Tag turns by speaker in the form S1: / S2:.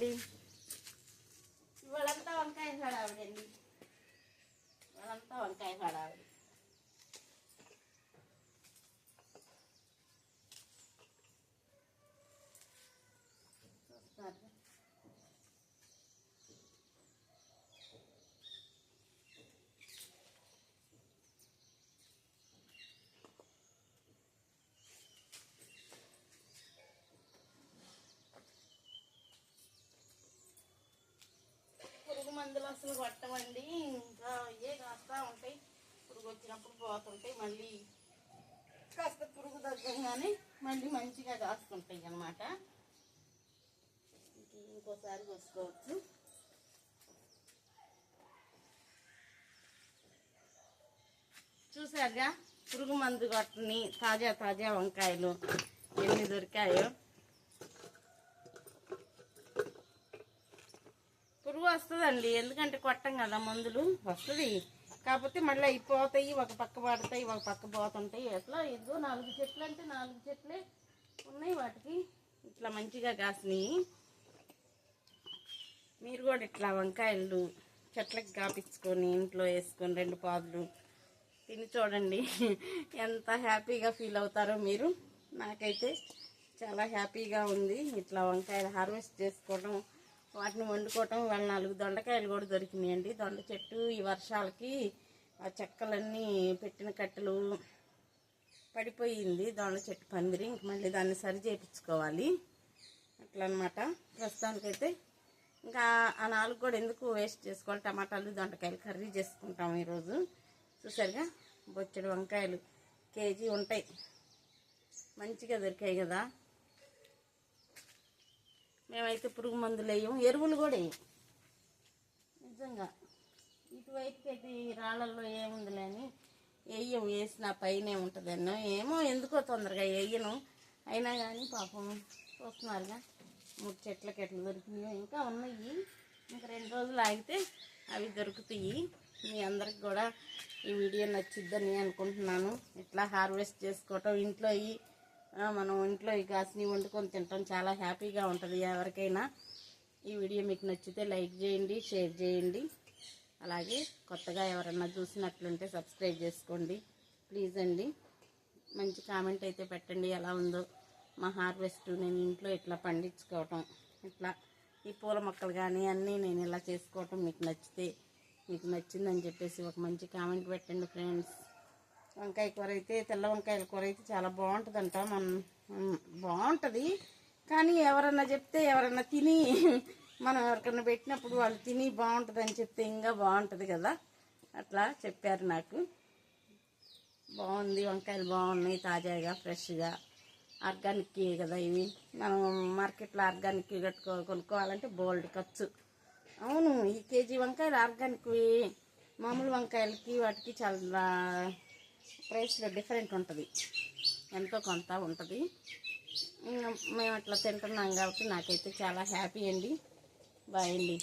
S1: đi vừa lắm tao ăn cây phải đầu điện đi vừa lắm tao ăn cây phải đầu Thank you. మందులు అసలు పట్టమండి. ఇంకా ఏ కాస్తా ఉంటాయి. పురుగు వచ్చినప్పుడు పోతుంటాయి. మళ్ళీ కాస్త పురుగు తగ్గంగానే మళ్ళీ మంచిగా కాస్తుంటాయి అన్నమాట. ఇంకోసారి కోసుకోవచ్చు. చూసారుగా? పురుగు మందు కొట్టని తాజా తాజా వంకాయలు ఎన్ని దొరికాయో. వస్తుందండి. ఎందుకంటే కొట్టం కదా మందులు. వస్తుంది. కాకపోతే మళ్ళీ అయిపోతాయి ఒక పక్క పడతాయి ఒక పక్క పోతుంటాయి. ఎట్లా? ఇదిగో నాలుగు చెట్లు అంటే నాలుగు చెట్లే ఉన్నాయి వాటికి. ఇట్లా మంచిగా కాసినాయి. మీరు కూడా ఇట్లా వంకాయలు చెట్లకి కాపించుకొని ఇంట్లో వేసుకొని రెండు పాదులు తిని చూడండి. ఎంత హ్యాపీగా ఫీల్ అవుతారో మీరు. నాకైతే చాలా హ్యాపీగా ఉంది ఇట్లా వంకాయలు హార్వెస్ట్ చేసుకోవడం. వాటిని వండుకోవటం వాళ్ళ నాలుగు దొండకాయలు కూడా దొరికినాయండి. దొండ చెట్టు ఈ వర్షాలకి ఆ చెక్కలన్నీ పెట్టిన కట్టెలు పడిపోయింది. దొండ చెట్టు పందిరి ఇంక మళ్ళీ దాన్ని సరి చేయించుకోవాలి అట్లా అనమాట ప్రస్తుతానికైతే ఇంకా ఆ నాలుగు కూడా ఎందుకు వేస్ట్ చేసుకోవాలి? టమాటాలు దొండకాయలు కర్రీ చేసుకుంటాం ఈరోజు. చూసారుగా? బొచ్చడి వంకాయలు కేజీ ఉంటాయి. మంచిగా దొరికాయి కదా. మేమైతే పురుగు మందులు వేయం ఎరువులు కూడా వేయం. నిజంగా. ఇటువైపు అయితే ఈ రాళ్ళల్లో ఏముందిలే అని వేయం వేసిన పైనే ఉంటుందన్నో ఏమో ఎందుకో తొందరగా వేయను. అయినా కానీ పాపం చూస్తున్నారుగా మూడు చెట్లకి ఎట్లా దొరికినాయో ఇంకా ఉన్నాయి. ఇంకా రెండు రోజులు ఆగితే అవి దొరుకుతాయి. మీ అందరికి కూడా ఈ వీడియో నచ్చిద్దని అనుకుంటున్నాను. ఇట్లా హార్వెస్ట్ చేసుకోవటం ఇంట్లో ఈ మనం ఇంట్లో ఈ గాసిని వండుకొని తింటాం. చాలా హ్యాపీగా ఉంటుంది ఎవరికైనా. ఈ వీడియో మీకు నచ్చితే లైక్ చేయండి షేర్ చేయండి. అలాగే కొత్తగా ఎవరన్నా చూసినట్లుంటే సబ్స్క్రైబ్ చేసుకోండి. ప్లీజ్ అండి. మంచి కామెంట్ అయితే పెట్టండి. ఎలా ఉందో మా హార్వెస్ట్ నేను ఇంట్లో ఇట్లా పండించుకోవటం ఇట్లా ఈ పూల మొక్కలు కానీ అన్నీ నేను ఇలా చేసుకోవటం మీకు నచ్చితే మీకు నచ్చిందని చెప్పేసి ఒక మంచి కామెంట్ పెట్టండి ఫ్రెండ్స్. వంకాయ కూర అయితే తెల్ల వంకాయల కూర అయితే చాలా బాగుంటుందంట. మన బాగుంటుంది. కానీ ఎవరన్నా చెప్తే ఎవరన్నా తిని మనం ఎవరికన్నా పెట్టినప్పుడు వాళ్ళు తిని బాగుంటుందని చెప్తే ఇంకా బాగుంటుంది కదా. అట్లా చెప్పారు నాకు. బాగుంది వంకాయలు బాగున్నాయి తాజాగా ఫ్రెష్గా. ఆర్గానిక్ కదా ఇవి. మనం మార్కెట్లో ఆర్గానిక్ కట్టుకో కొనుక్కోవాలంటే బోల్డ్ ఖర్చు. అవును ఈ కేజీ వంకాయలు ఆర్గానిక్వి. మామూలు వంకాయలకి వాటికి చాలా ప్రైస్లో డిఫరెంట్ ఉంటుంది. ఎంతో కొంత ఉంటుంది. మేము అట్లా తింటున్నాం కాబట్టి నాకైతే చాలా హ్యాపీ అండి. బాయ్ అండి.